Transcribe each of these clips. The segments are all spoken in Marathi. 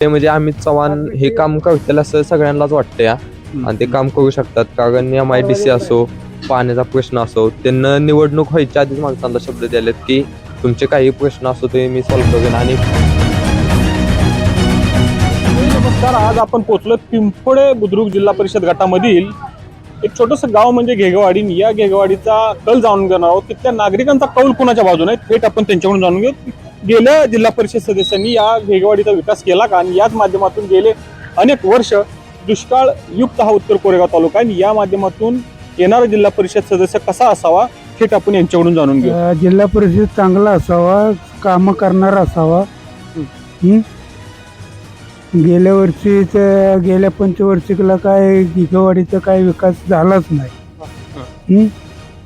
ते म्हणजे अमित चव्हाण हे काम करतील असं सगळ्यांनाच वाटतं या आणि ते काम करू शकतात. कारण एम आय डी सी असो पाण्याचा प्रश्न असो त्यांना निवडणूक व्हायच्या आधीच माणसांना शब्द द्यालेत की तुमचे काही प्रश्न असो ते मी सॉल्व्ह करेन आणि नमस्कार. आज आपण पोहोचलो पिंपळे बुद्रुक जिल्हा परिषद गटामधील एक छोटंसं गाव म्हणजे घेगवाडी. आणि या घेगवाडीचा कल जाणून घेणार आहोत तिथल्या नागरिकांचा कौल कुणाच्या बाजूने आहे थेट आपण त्यांच्याकडून जाणून घेऊ. गेल्या जिल्हा परिषद सदस्यांनी या घेगवाडीचा विकास केला का? आणि याच माध्यमातून गेले अनेक वर्ष दुष्काळ युक्त हा उत्तर कोरेगाव तालुका आणि या माध्यमातून येणारा जिल्हा परिषद सदस्य कसा असावा थेट आपण यांच्याकडून जाणून घेऊ. जिल्हा परिषद चांगला असावा काम करणारा असावा. हं? गेल्या वर्षी गेल्या पंचवर्षिकला काय गिगवाडीचा काय विकास झालाच नाही. हं?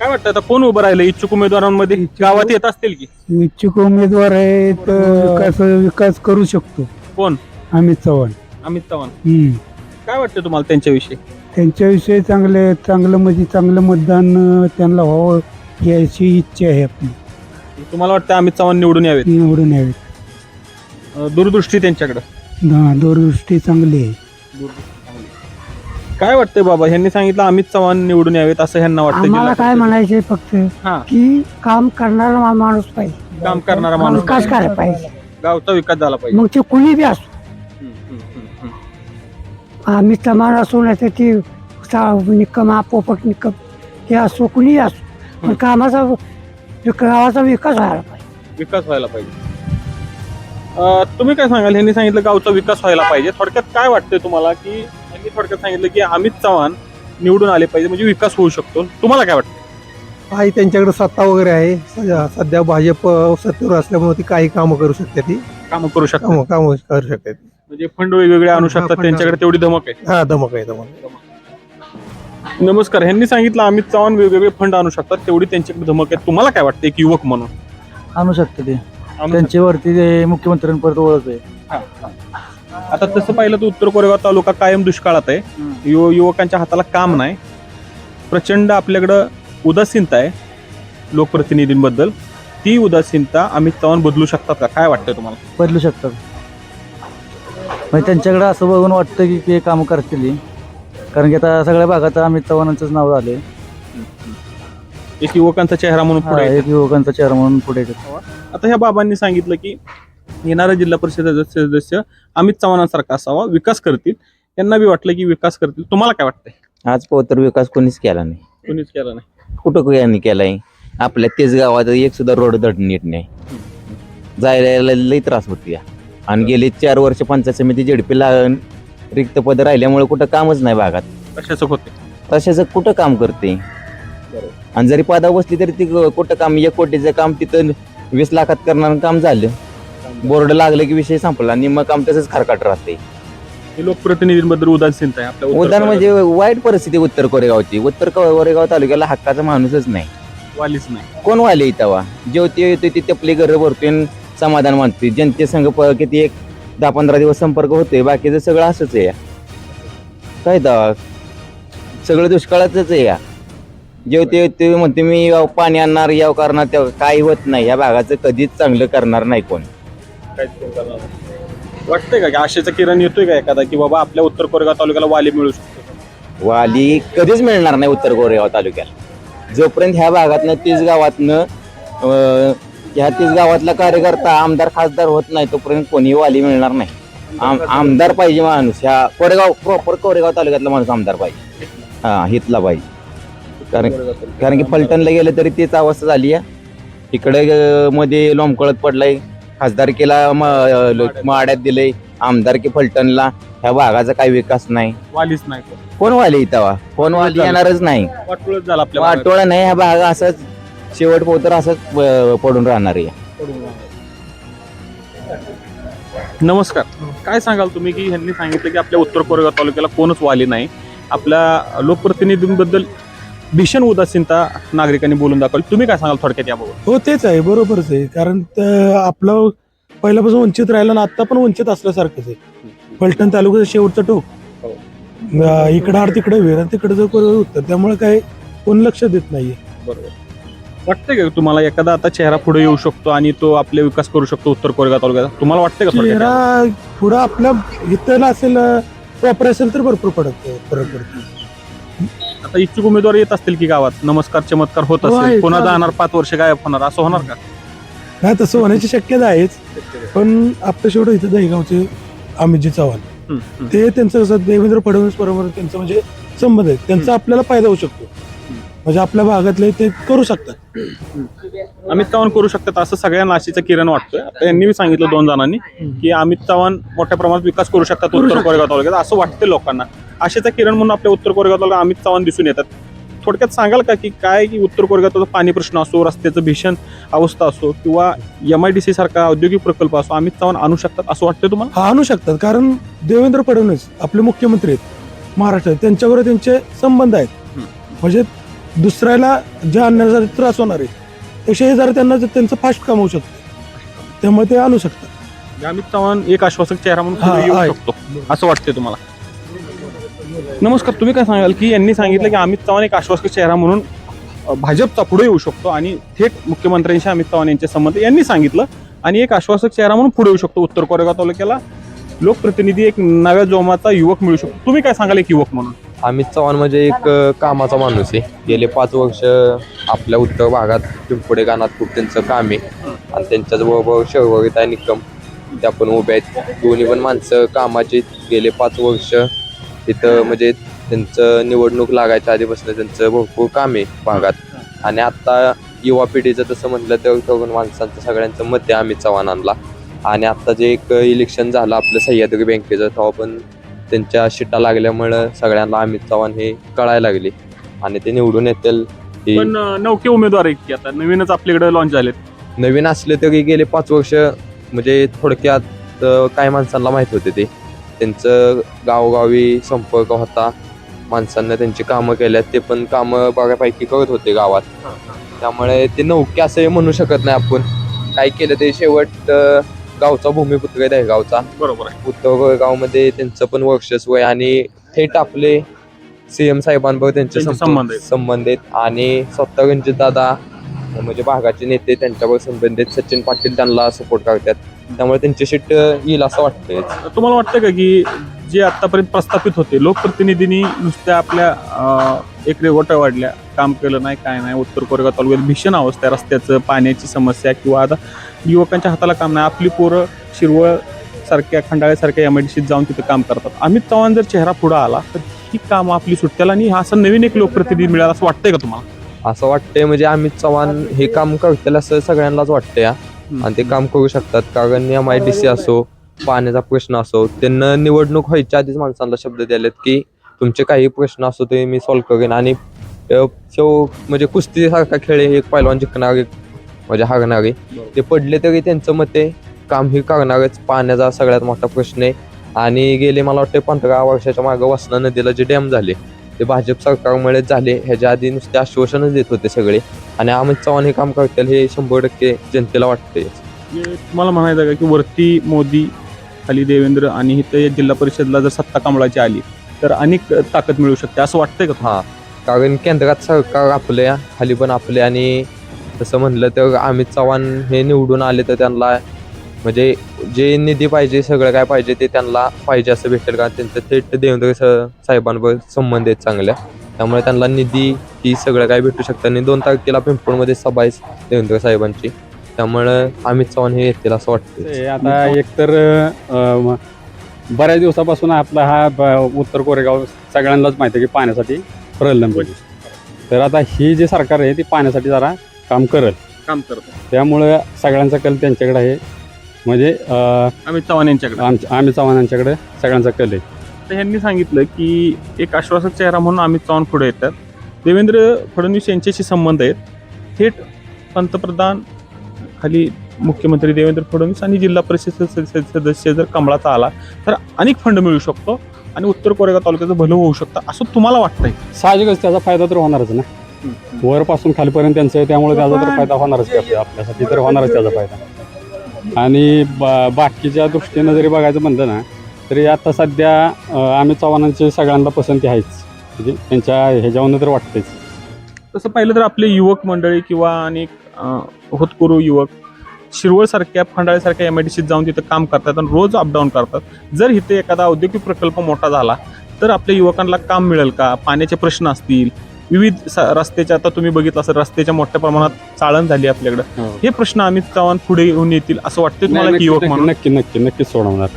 काय वाटतं आता कोण उभं राहिलं? इच्छुक उमेदवारांमध्ये गावात येत असतील की? इच्छुक उमेदवार आहेत विकास विकास करू शकतो. कोण? अमित चव्हाण. अमित चव्हाण. काय वाटतं तुम्हाला त्यांच्याविषयी? त्यांच्याविषयी चांगले चांगलं म्हणजे चांगलं मतदान अ, त्यांना व्हावं याची इच्छा आहे आपली. तुम्हाला वाटतं अमित चव्हाण निवडून यावेत? निवडून यावेत. अं, दूरदृष्टी त्यांच्याकडे. हा, दूरदृष्टी चांगली आहे. काय वाटतंय बाबा? ह्यांनी सांगितलं अमित चव्हाण निवडून यावेत असं ह्यांना वाटतं आम्हाला जिल्हा काय. म्हणायचे फक्त हा. की काम करणारा मा- माणूस पाहिजे. काम करणारा माणूस विकास करायला पाहिजे. गावचा विकास झाला पाहिजे. मग ते कुणी बी असो. हम्म, हम्म, हम्म, हम्म. आम्ही समान असो नाही तर ती सा- निकम हा पोपट निकम हे असो कुणी असो. पण कामाचा गावाचा विकास व्हायला पाहिजे. विकास व्हायला पाहिजे. अं, तुम्ही काय सांगाल? ह्यांनी सांगितलं गावचा विकास व्हायला पाहिजे. थोडक्यात काय वाटतंय तुम्हाला की ह्यांनी थोडक्यात सांगितलं की अमित चव्हाण निवडून आले पाहिजे म्हणजे विकास होऊ शकतो. तुम्हाला काय वाटतं? काही त्यांच्याकडे सत्ता वगैरे आहे. सध्या- सध्या भाजप सत्तेवर असल्यामुळे ती काही कामं करू शकते ती. कामं करू शकतो कामं कामं करू शकते ती. म्हणजे फंड वेगवेगळे आणू शकतात त्यांच्याकडे तेवढी धमक आहे. हा धमक आहे धमक नमस्कार ह्यांनी सांगितलं अमित चव्हाण वेगवेगळे फंड आणू शकतात तेवढी त्यांच्याकडे धमक आहे. तुम्हाला काय वाटतं एक युवक म्हणून? आणू शकते ते. त्यांच्यावरती ते मुख्यमंत्र्यांपर्यंत ओळख आहे शकतात? आता तसं पाहिलं तर उत्तर कोरेगाव तालुका कायम दुष्काळात आहे. युव युवकांच्या हाताला काम नाही. प्रचंड आपल्याकडं उदासीनता आहे लोकप्रतिनिधींबद्दल. ती उदासीनता अमित चव्हाण बदलू शकतात का? काय वाटतंय तुम्हाला? बदलू शकतात. म्हणजे त्यांच्याकडे असं बघून वाटतं की ते काम करतील. कारण की आता सगळ्या भागात अमित चव्हाणांचंच नाव झालंय. एक युवकांचा चेहरा म्हणून पुढे. एक युवकांचा चेहरा म्हणून पुढे येतात. आता ह्या बाबांनी सांगितलं की येणारा जिल्हा परिषद सदस्य अमित चव्हाणांसारखा असावा विकास करतील. यांना बी वाटलं की विकास करतील. तुम्हाला काय वाटतंय? आज तर विकास कोणीच केला नाही. कोणीच केला नाही. कुठं यांनी केलाय? आपल्या तेच गावात एक सुद्धा रोड धड नीट नाही. जायला यायला लई त्रास होतो या आणि गेले चार वर्ष पंचायत समिती झेडपीला रिक्त पद राहिल्यामुळे कुठं कामच नाही भागात. कशाचं होते तशाच कुठं काम करते आणि जरी पदा बसली तरी ती कुठं काम एक कोटीचं काम तिथं वीस लाखात करणारं काम झालं. बोर्ड लागलं की विषय संपला आणि मग काम तसंच खारकाट राहते हे लोकप्रतिनिधींबद्दल उदासीनता आहे आपल्या उदाहरण. म्हणजे वाईट परिस्थिती उत्तर कोरेगावची. उत्तर कोरेगाव तालुक्याला हक्काचा माणूसच नाही. वालीच नाही. कोण वाले इथं जेवते येते तिथे आपली घरं भरते आणि समाधान मानते जनतेसंघ प- किती एक दहा पंधरा दिवस संपर्क होते बाकीचं सगळं असंच आहे या. काय दा? सगळं दुष्काळाचंच आहे या. जेवते ते म्हणते मी याव पाणी आणणार याव करणार त्या काही होत नाही. या भागाचं कधीच चांगलं करणार नाही कोण. काहीच कोण करणार नाही. वाटतंय का की आशेचा किरण येतोय का एखादा की बाबा आपल्या उत्तर कोरेगाव तालुक्याला वाली मिळू शकतो? वाली कधीच मिळणार नाही उत्तर गोरेगाव तालुक्याला. जोपर्यंत ह्या भागातनं तीस गावातनं अं, ह्या तीस गावातला कार्यकर्ता आमदार खासदार होत नाही तोपर्यंत कोणी वाली मिळणार नाही. आम आमदार पाहिजे माणूस. ह्या कोरेगाव प्रॉपर कोरेगाव तालुक्यातला माणूस आमदार पाहिजे. हा हितला पाहिजे. कारण कारण की फलटणला गेलं तरी तीच अवस्था झाली आहे. इकडे अं, मध्ये लोंबकळत पडलाय. खासदारकीला म- माड्यात. दिलंय आमदारकी फलटणला. ह्या भागाचा काही विकास नाही. वालीच नाही. कोण. कोण वाले इथं? कोण वाली येणारच नाही. वाटोळच झाला आपल्या भागात. वाटोळा नाही. हा भाग असाच शेवट पोतर असंच अं, पडून राहणार आहे. नमस्कार. काय सांगाल तुम्ही की ह्यांनी सांगितलं की आपल्या उत्तर कोरेगाव तालुक्याला कोणच वाली नाही. आपल्या लोकप्रतिनिधींबद्दल भीषण उदासीनता नागरिकांनी बोलून दाखवली. तुम्ही काय सांगाल थोडक्यात याबाबत? हो तेच आहे. बरोबरच आहे. कारण त- आपलं पहिल्यापासून वंचित राहिलं ना आता पण वंचित असल्यासारखंच आहे. फलटण तालुक्याचं शेवटचं टोक. हो. अं, इकडं आड तिकडे वेर तिकडे जर उत्तर त्यामुळे काय कोण लक्ष देत नाहीये. बरोबर. वाटतंय का तुम्हाला एखादा आता चेहरा पुढे येऊ शकतो आणि तो आपले विकास करू शकतो उत्तर कोरेगाव तालुक्यात तुम्हाला वाटतंय का थोडक्यात? चेहरा पुढं आपल्या इथं असेल प्रॉपर असेल तर भरपूर पडत फरक पडतो आता इच्छुक उमेदवार येत असतील की गावात? नमस्कार चमत्कार होत हो, असेल पुन्हा चालेल. जाणार पाच वर्ष गायब होणार. असं होणार का? नाही तसं होण्याची शक्यता आहेच. पण आपलं शेवट इथं दहीगावचे अमितजी चव्हाण. हम्म, हम्म. ते त्यांचं कसं देवेंद्र फडणवीस बरोबर त्यांचं म्हणजे संबंध आहे त्यांचा आपल्याला फायदा होऊ शकतो. म्हणजे आपल्या भागातले ते करू शकतात. अमित चव्हाण करू शकतात असं सगळ्यांना आशेचं किरण वाटतोय. आता यांनी बी सांगितलं दोन जणांनी की अमित चव्हाण मोठ्या प्रमाणात विकास करू शकतात उत्तर कोरेगाव तालुक्यात. असं वाटतं लोकांना. आशेचा किरण म्हणून आपल्या उत्तर कोरेगाव तालुक्यात अमित चव्हाण दिसून येतात. थोडक्यात सांगाल का की काय की उत्तर कोरेगावचा पाणी प्रश्न असो रस्त्याचं भीषण अवस्था असो किंवा एम आय डी सी सारखा औद्योगिक प्रकल्प असो अमित चव्हाण आणू शकतात असं वाटतं तुम्हाला? हा आणू शकतात. कारण देवेंद्र फडणवीस आपले मुख्यमंत्री आहेत महाराष्ट्रात त्यांच्याबरोबर त्यांचे संबंध आहेत. म्हणजे दुसऱ्याला ज्या अन्यायाचा त्रास होणार आहे हे जरा त्यांना त्यांचं फास्ट काम होऊ शकतं. त्यामुळे ते आणू शकतात. म्हणजे अमित चव्हाण एक आश्वासक चेहरा म्हणून असं वाटतंय तुम्हाला? नमस्कार तुम्ही काय सांगाल की यांनी सांगितलं की अमित चव्हाण एक आश्वासक चेहरा म्हणून भाजपचा पुढे येऊ शकतो आणि थेट मुख्यमंत्र्यांशी अमित चव्हाण यांचे संबंध यांनी सांगितलं आणि एक आश्वासक चेहरा म्हणून पुढे येऊ शकतो उत्तर कोरेगाव तालुक्याला. लोकप्रतिनिधी एक नव्या जोमाचा युवक मिळू शकतो. तुम्ही काय सांगाल एक युवक म्हणून? अमित चव्हाण म्हणजे एक कामाचा माणूस आहे. गेले पाच वर्ष आपल्या उत्तर भागात पिंपुडे गाणात खूप त्यांचं काम आहे. आणि त्यांच्याबरोबर शहरीत आहे निकम. त्या पण उभ्या आहेत. दोन्ही पण माणसं कामाचे गेले पाच वर्ष तिथं म्हणजे त्यांचं निवडणूक लागायच्या आधीपासून त्यांचं भरपूर काम आहे भागात. आणि आता युवा पिढीचं तसं म्हटलं तर तरुण माणसांचं सगळ्यांचं मत आहे अमित चव्हाणांना आणि आता जे एक इलेक्शन झालं आपलं सह्याद्री बँकेचं तेव्हा पण त्यांच्या शिटा लागल्यामुळं सगळ्यांना अमित चव्हाण हे कळायला लागले. आणि ते निवडून येतील ही पण अ, नौके उमेदवार आहेत की आता? नवीनच आपल्याकडे लॉन्च झालेत. नवीन असले तरी गेले पाच वर्ष म्हणजे थोडक्यात अ, काही माणसांना माहीत होते ते. त्यांचं गावोगावी संपर्क होता. माणसांना त्यांची कामं केल्यात. ते पण कामं बऱ्यापैकी करत होते गावात. त्यामुळे ते नौके असं म्हणू शकत नाही आपण. काय केलं ते शेवट अ, गावचा भूमिपुत्र आहे गावचा बरोबर आहे. उत्तर गावमध्ये त्यांचं पण वर्चस्व आहे आणि थेट आपले सीएम साहेबांबरोबर त्यांचे त्यांचे संबंध आहेत. संबंध आहेत. आणि स्वतः रणजित दादा म्हणजे भागाचे नेते त्यांच्यावर संबंधित सचिन पाटील त्यांना सपोर्ट करतात. त्यामुळे त्यांची सीट येईल असं वाटतंय. तुम्हाला वाटतं का की जे आतापर्यंत प्रस्थापित होते लोकप्रतिनिधींनी नुसत्या आपल्या अं, एक रेगोट्या वाढल्या काम केलं नाही काय नाही उत्तर कोरेगाव तालुक्यात भीषण अवस्था आहे रस्त्याचं पाण्याची समस्या किंवा आता युवकांच्या हाताला काम नाही. आपली पोरं शिरवळ सारख्या खंडाळ्यासारख्या एम आय जाऊन तिथे काम करतात. अमित चव्हाण जर चेहरा पुढे आला तर ही कामं आपली सुट्ट्याला आणि हा असं नवीन एक लोकप्रतिनिधी मिळाला असं वाटतंय का तुम्हाला? असं वाटतंय म्हणजे अमित चव्हाण हे काम करतील असं सगळ्यांनाच वाटतंय. हा. आणि ते काम करू शकतात. कारण एम आय डी सी असो पाण्याचा प्रश्न असो त्यांना निवडणूक व्हायच्या आधीच माणसांना शब्द द्यालेत की तुमचे काही प्रश्न असो ते मी सॉल्व्ह करेन. आणि अ, म्हणजे कुस्तीसारखा खेळ एक पैलवान जिंकणार एक म्हणजे हारणारे ते पडले तरी त्यांचं मते काम हे करणारच. पाण्याचा सगळ्यात मोठा प्रश्न आहे. आणि गेले मला वाटतं पंधरा वर्षाच्या मागं वसना नदीला जे डॅम झाले ते भाजप सरकारमुळेच झाले. ह्याच्या आधी नुसते आश्वासनच देत होते सगळे. आणि अमित चव्हाण हे काम करतील हे शंभर टक्के जनतेला वाटते तुम्हाला म्हणायचं का की वरती मोदी खाली देवेंद्र आणि इथं या जिल्हा परिषदला जर सत्ता कमळाची आली तर अनेक ताकद मिळू शकते. असं वाटतंय का हा. कारण केंद्रात सरकार आपले खाली पण आपले आणि तसं म्हणलं तर अमित चव्हाण हे निवडून आले तर त्यांना म्हणजे जे निधी पाहिजे सगळं काय पाहिजे ते त्यांना पाहिजे असं भेटेल कारण त्यांचं थेट देवेंद्र स- साहेबांबरोबर संबंध आहेत चांगल्या. त्यामुळे त्यांना निधी ही सगळं काय भेटू शकतं. आणि दोन तारखेला पिंपळमध्ये सभा आहे देवेंद्र साहेबांची. त्यामुळं अमित चव्हाण हे येतील असं वाटतं ते आता एकतर अं, म- बऱ्याच दिवसापासून आपला हा ब- उत्तर कोरेगाव सगळ्यांनाच माहिती आहे की पाण्यासाठी प्रलंबित आहे. तर आता ही जे सरकार आहे ती पाण्यासाठी जरा काम करेल. काम करतो त्यामुळे सगळ्यांचा कल त्यांच्याकडे आहे. म्हणजे अं, अमित चव्हाण यांच्याकडे? आमच्या आम्ही चव्हाणांच्याकडे सगळ्यांचा कल आहे. तर यांनी सांगितलं की एक आश्वासक चेहरा म्हणून अमित चव्हाण पुढे येतात. देवेंद्र फडणवीस यांच्याशी संबंध आहेत. थेट पंतप्रधान खाली मुख्यमंत्री देवेंद्र फडणवीस आणि जिल्हा परिषद सदस्य सदस्य जर कमळाचा आला तर अनेक फंड मिळू शकतो आणि उत्तर कोरेगाव तालुक्याचं भलं होऊ शकतं असं तुम्हाला वाटतंय? साहजिकच त्याचा फायदा तर होणारच ना. वरपासून खालीपर्यंत त्यांचं आहे त्यामुळे त्याचा तर फायदा होणारच की आपल्या- आपल्यासाठी तर होणारच त्याचा फायदा. आणि बा बाकीच्या दृष्टीनं जरी बघायचं म्हणलं ना तरी आता सध्या आम्ही चव्हाणांची सगळ्यांना पसंती आहेच. म्हणजे त्यांच्या ह्याच्यावरून तर वाटतेच तसं पाहिलं तर आपले युवक मंडळी किंवा अनेक होतकुरू युवक शिरवळसारख्या फंडाळीसारख्या एम आय डी सीत जाऊन तिथं काम करतात आणि रोज अपडाऊन करतात. जर इथे एखादा औद्योगिक प्रकल्प मोठा झाला तर आपल्या युवकांना काम मिळेल का? पाण्याचे प्रश्न असतील विविध स- रस्त्याचे आता तुम्ही बघितलं असेल रस्त्याच्या मोठ्या प्रमाणात चाळण झाली आपल्याकडे. हो. हे प्रश्न अमित चव्हाण पुढे येऊन येतील असं वाटतं तुम्हाला नाही, की युवक नक्की म्हणून? नक्की नक्की नक्कीच सोडवणार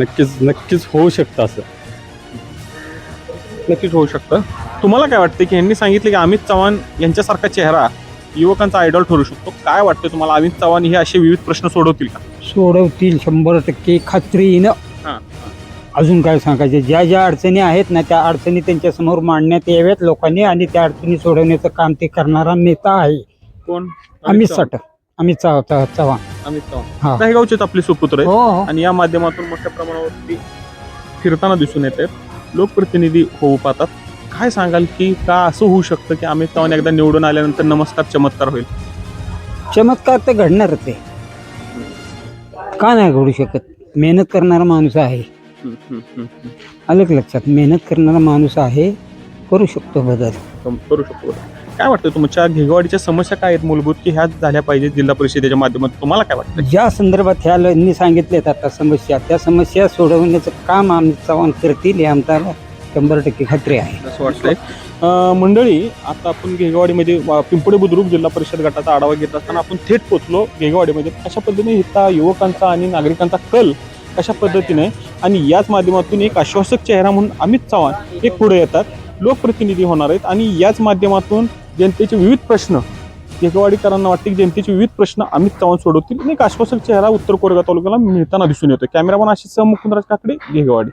नक्कीच नक्कीच होऊ शकतं असं. नक्कीच होऊ शकतं. तुम्हाला काय वाटतं की यांनी सांगितलं की अमित चव्हाण यांच्यासारखा चेहरा युवकांचा आयडॉल ठरू शकतो? काय वाटतं तुम्हाला? अमित चव्हाण हे असे विविध प्रश्न सोडवतील का? सोडवतील शंभर टक्के. खात्रीनं. अजून काय सांगायचे? ज्या ज्या अडचणी आहेत ना त्या अडचणी त्यांच्यासमोर मांडण्यात याव्यात लोकांनी आणि त्या अडचणी सोडवण्याचं काम ते करणारा नेता आहे. कोण? अमित चव्हाण. साठ. अमित चव्हा- चव्हा- चव्हाण. अमित हा. चव्हाण आपले सुपुत्र आहेत. हो हो. आणि या माध्यमातून मोठ्या प्रमाणावरती फिरताना दिसून येत आहेत. लोकप्रतिनिधी होऊ पाहतात. काय सांगाल की का असं होऊ शकतं की अमित चव्हाण एकदा निवडून आल्यानंतर नमस्कार चमत्कार होईल? चमत्कार तर घडणारच आहे. का नाही घडू शकत? मेहनत करणारा माणूस आहे. का लक्षात मेहनत करणारा माणूस आहे करू शकतो बदल. कम- करू शकतो काय वाटतं तुमच्या घेगवाडीच्या समस्या काय आहेत मूलभूत की ह्या झाल्या पाहिजेत जिल्हा परिषदेच्या माध्यमातून? तुम्हाला काय वाटतं? ज्या संदर्भात ह्या यांनी सांगितलेत आता समस्या त्या समस्या सोडवण्याचं काम अमित चव्हाण करतील हे आमच्याला शंभर टक्के खात्री आहे. असं वाटतंय. अं, मंडळी आता आपण घेगवाडीमध्ये वा- पिंपळे बुद्रुक जिल्हा परिषद गटाचा आढावा घेत असताना आपण थेट पोचलो घेगवाडीमध्ये कशा पद्धतीने इथला युवकांचा आणि नागरिकांचा कल कशा पद्धतीने आणि याच माध्यमातून एक आश्वासक चेहरा म्हणून अमित चव्हाण हे पुढे येतात. लोकप्रतिनिधी होणार आहेत आणि याच माध्यमातून जनतेचे विविध प्रश्न घेगवाडीकरांना वाटते की जनतेचे विविध प्रश्न अमित चव्हाण सोडवतील. आणि एक आश्वासक चेहरा उत्तर कोरेगाव तालुक्याला मिळताना दिसून येतो कॅमेरामन आशिष मुकुंदराज काकडे घेगवाडी